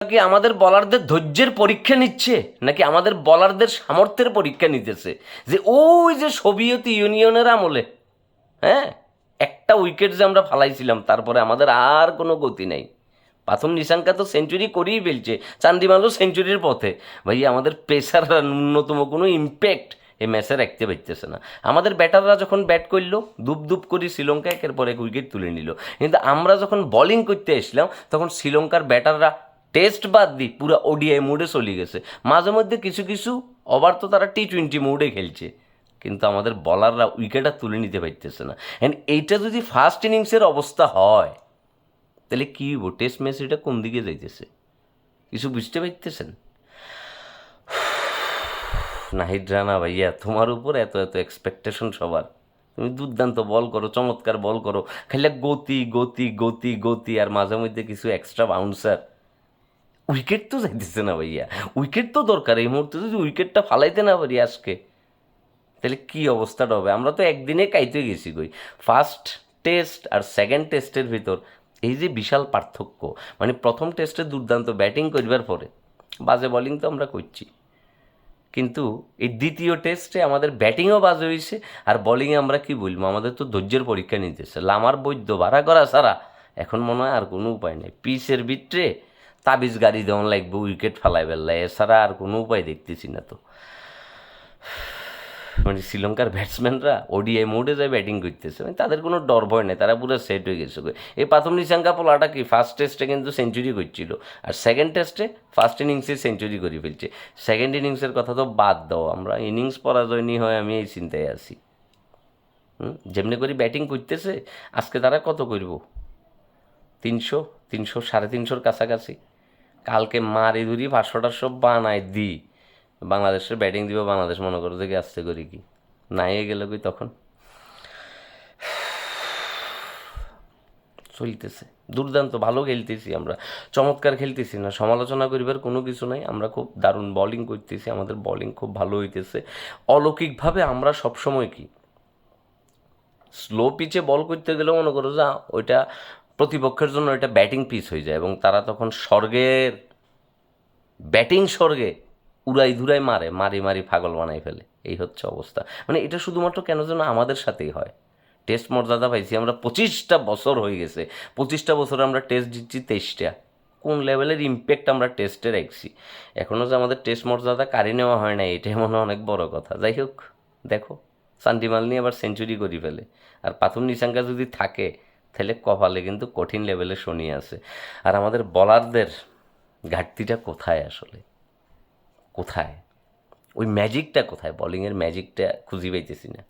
কি আমাদের বলারদের ধৈর্যের পরীক্ষা নিচ্ছে? নাকি আমাদের বলারদের সামর্থ্যের পরীক্ষা নিতেছে? যে ওই যে সোভিয়েত ইউনিয়নের আমলে হ্যাঁ? একটা উইকেট যে আমরা ফালাইছিলাম, তারপরে আমাদের আর কোনো গতি নাই। প্রথম নিশাঙ্কা তো সেঞ্চুরি করেই ফেলছে, চান্দিমালও সেঞ্চুরির পথে। ভাই, আমাদের পেসাররা ন্যূনতম কোনো ইম্প্যাক্ট এই ম্যাচে রাখতে পারতেছে না। আমাদের ব্যাটাররা যখন ব্যাট করল, দুপ দুপ করে শ্রীলঙ্কা একের পর এক উইকেট তুলে নিল। কিন্তু আমরা যখন বোলিং করতে এসলাম তখন শ্রীলঙ্কার ব্যাটাররা টেস্ট বাদ দিই পুরো ওডিআই মুডে চলে গেছে। মাঝে মধ্যে কিছু কিছু ওভার তো তারা টি টোয়েন্টি মোডে খেলছে। কিন্তু আমাদের বলাররা উইকেট আর তুলে নিতে পারতেছে না। অ্যান্ড এইটা যদি ফার্স্ট ইনিংসের অবস্থা হয়, তাহলে কী হইব? টেস্ট ম্যাচ এটা কোন দিকে যাইতেছে? কিছু বুঝতে পারতেছেন? নাহিদ রানা ভাইয়া, তোমার উপর এত এত এক্সপেকটেশন সবার। তুমি দুর্দান্ত বল করো, চমৎকার বল করো। খালি গতি গতি গতি গতি, আর মাঝে মধ্যে কিছু এক্সট্রা বাউন্সার উইকেট তো যাইতেছে না ভাইয়া। উইকেট তো দরকার এই মুহূর্তে। যদি উইকেটটা ফালাইতে না পারি আজকে, তাহলে কি অবস্থাটা হবে? আমরা তো একদিনে কাইতে গেছি কই। ফার্স্ট টেস্ট আর সেকেন্ড টেস্টের ভিতর এই যে বিশাল পার্থক্য। মানে প্রথম টেস্টে দুর্দান্ত ব্যাটিং করবার পরে বাজে বলিং তো আমরা করছি। কিন্তু এই দ্বিতীয় টেস্টে আমাদের ব্যাটিংও বাজে হয়েছে আর বলিংয়ে আমরা কি বলব? আমাদের তো ধৈর্যের পরীক্ষা নিতেছে। লামার বৈদ্য ভাড়া করা ছাড়া এখন মনে হয় আর কোনো উপায় নেই। পিসের ভিতরে তাবিজ গাড়ি দেওয়ান লাগবে, উইকেট ফালাই বেল্লা এছাড়া আর কোনো উপায় দেখতেছি না তো। মানে শ্রীলঙ্কার ব্যাটসম্যানরা ওডিআই মোডে যায় ব্যাটিং করতেছে মানে তাদের কোনো ডর ভয় নেই, তারা পুরো সেট হয়ে গেছে এই প্রথম নিশাঙ্কা পোলাটা কি? ফার্স্ট টেস্টে কিন্তু সেঞ্চুরি করছিল, আর সেকেন্ড টেস্টে ফার্স্ট ইনিংসে সেঞ্চুরি করে ফেলছে। সেকেন্ড ইনিংসের কথা তো বাদ দাও, আমরা ইনিংস পরাজয় নিয়ে হয় আমি এই চিন্তায় আছি। যেমনি করে ব্যাটিং করতেছে, আজকে তারা কত করব? তিনশো তিনশো, সাড়ে তিনশোর কাছাকাছি। কালকে মারি ধরি পাঁচশো টাশো বানায় দিই বাংলাদেশের ব্যাটিং দিব, বাংলাদেশ মনে করো দেখে আসতে করি কি। নাই গেল কি তখন? চলতেছে। দুর্দান্ত, ভালো খেলতেছি আমরা। চমৎকার খেলতেছি না। সমালোচনা করিবার কোনো কিছু নাই। আমরা খুব দারুণ বলিং করতেছি। আমাদের বোলিং খুব ভালো হইতেছে। অলৌকিকভাবে আমরা সবসময় কি? স্লো পিচে বল করতে গেলেও মনে করো যা, ওইটা প্রতিপক্ষের জন্য এটা ব্যাটিং পিচ হয়ে যায় এবং তারা তখন স্বর্গের ব্যাটিং স্বর্গে উড়াই ধুরাই মারে, মারি মারি পাগল বানাই ফেলে। এই হচ্ছে অবস্থা। মানে এটা শুধুমাত্র কেন যেন আমাদের সাথেই হয়। টেস্ট মর্যাদা পাইছি আমরা পঁচিশটা বছর হয়ে গেছে। পঁচিশটা বছর আমরা টেস্ট জিতছি তেইশটা। কোন লেভেলের ইম্প্যাক্ট আমরা টেস্টে রাখছি? এখনও যে আমাদের টেস্ট মর্যাদা কারি নেওয়া হয় না এটাই মনে অনেক বড় কথা। যাই হোক, দেখো সান্টিমাল নিয়ে আবার সেঞ্চুরি করে ফেলে। আর প্রথম নিশাঙ্কা যদি থাকে তাহলে কপালে কিন্তু কঠিন লেভেলে শনি আছে। আর আমাদের বলারদের ঘাটতিটা কোথায় আসলে? কোথায়? ওই ম্যাজিকটা কোথায়? বলিংয়ের ম্যাজিকটা খুঁজি পাইতেছি না।